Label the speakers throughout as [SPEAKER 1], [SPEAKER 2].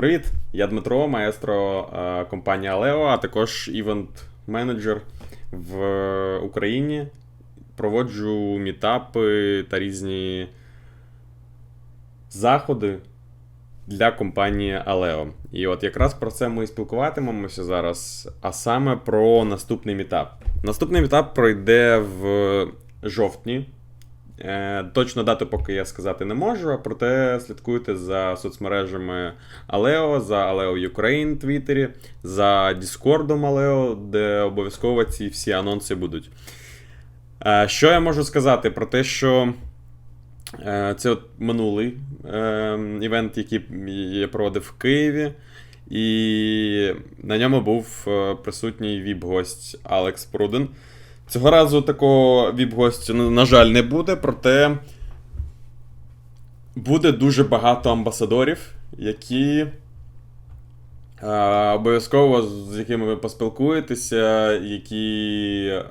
[SPEAKER 1] Привіт, я Дмитро, маестро е, компанії Aleo, а також івент-менеджер в Україні. Проводжу мітапи та різні заходи для компанії Aleo. І от якраз про це ми і спілкуватимемося зараз, а саме про наступний мітап. Наступний мітап пройде в жовтні. Е, Точно дату поки я сказати не можу, проте слідкуйте за соцмережами Aleo, за Aleo Ukraine в Твіттері, за Діскордом Aleo, де обов'язково ці всі анонси будуть. Е, Що я можу сказати про те, що е, це от минулий івент, який я проводив в Києві, і на ньому був присутній віп-гость Алекс Пруден. Цього разу такого віп-гостю, на жаль, не буде, проте буде дуже багато амбасадорів, які обов'язково з якими ви поспілкуєтеся, які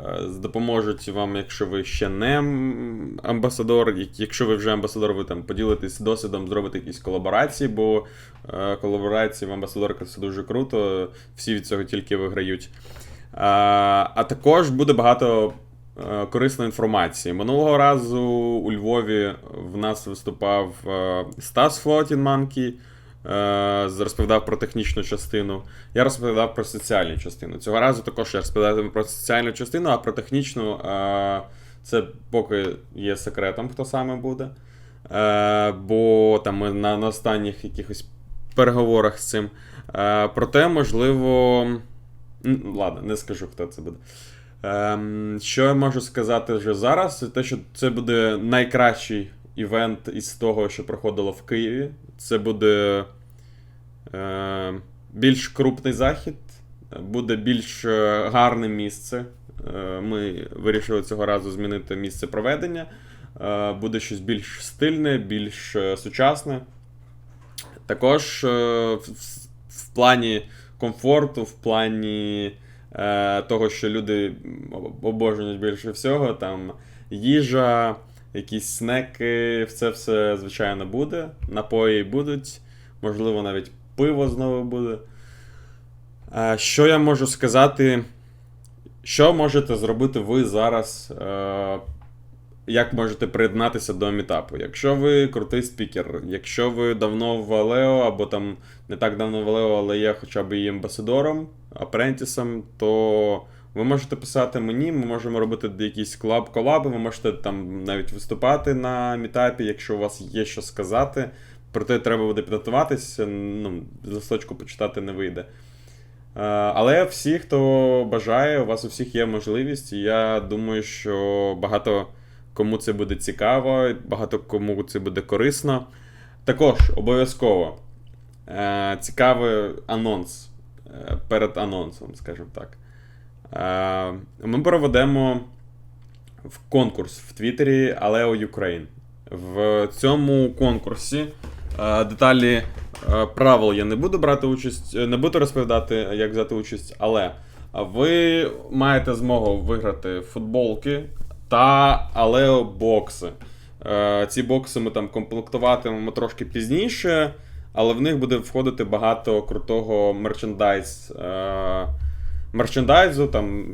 [SPEAKER 1] допоможуть вам, якщо ви ще не амбасадор, якщо ви вже амбасадор, ви там поділитесь досвідом, зробите якісь колаборації, бо е, колаборації в амбасадорах це дуже круто, всі від цього тільки виграють. А, також буде багато е, корисної інформації. Минулого разу у Львові в нас виступав е, Стас Floating Monkey, е, розповідав про технічну частину. Я розповідав про соціальну частину. Цього разу також я розповідатиму про соціальну частину, а про технічну це поки є секретом, хто саме буде. Бо там ми на, останніх якихось переговорах з цим. Проте, можливо. Ладно, не скажу, хто це буде. Ем, що я можу сказати вже зараз, це те, що це буде найкращий івент із того, що проходило в Києві. Це буде е, більш крупний захід, буде більш е, гарне місце. Е, ми вирішили цього разу змінити місце проведення. Е, буде щось більш стильне, більш е, сучасне. Також е, в, в плані комфорту, в плані е, того, що люди обожнюють більше всього, там їжа, якісь снеки, це все, звичайно, буде. Напої будуть, можливо, навіть пиво знову буде. Е, що я можу сказати? Що можете зробити ви зараз? Е, як можете приєднатися до мітапу? Якщо ви крутий спікер, якщо ви давно в Алео, або там не так давно в Алео, але є хоча б і амбасадором, апрентісом, то ви можете писати мені, ми можемо робити якісь колаб колаби, ви можете там навіть виступати на мітапі, якщо у вас є що сказати. Проте треба буде підготуватися, ну, листочку почитати не вийде. Е, Але всі, хто бажає, у вас у всіх є можливість, і я думаю, що багато кому це буде цікаво, багато кому це буде корисно. Також обов'язково е, цікавий анонс е, перед анонсом, скажімо так. Е, ми проведемо в конкурс в Твіттері Aleo Ukraine. В цьому конкурсі е, деталі е, правил я не буду брати участь, не буду розповідати, як взяти участь, але ви маєте змогу виграти футболки та Aleo бокси. Е, Ці бокси ми там комплектуватимемо трошки пізніше, але в них буде входити багато крутого мерчендайз. е, мерчендайзу, там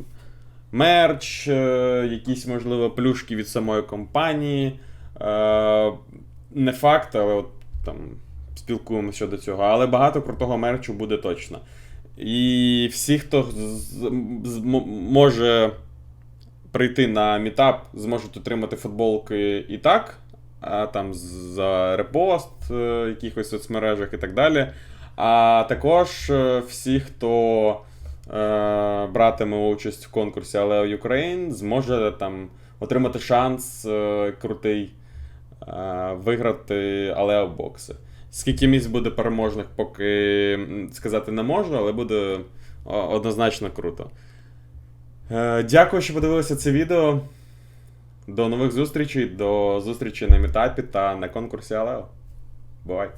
[SPEAKER 1] мерч, е, якісь, можливо, плюшки від самої компанії. Не факт, але от там спілкуємося щодо цього. Але багато крутого мерчу буде точно. І всі, хто може прийти на мітап, зможуть отримати футболки і так, а там за репост е, в якихось соцмережах і так далі. А також е, всі, хто е, братиме участь в конкурсі Aleo Ukraine, зможе там отримати шанс е, крутий е, виграти Aleo бокси. Скільки місць буде переможних, поки сказати не можу, але буде однозначно круто. Е, Дякую, що подивилися це відео. До нових зустрічей, до зустрічі на мітапі та на конкурсі Алео. Бувай!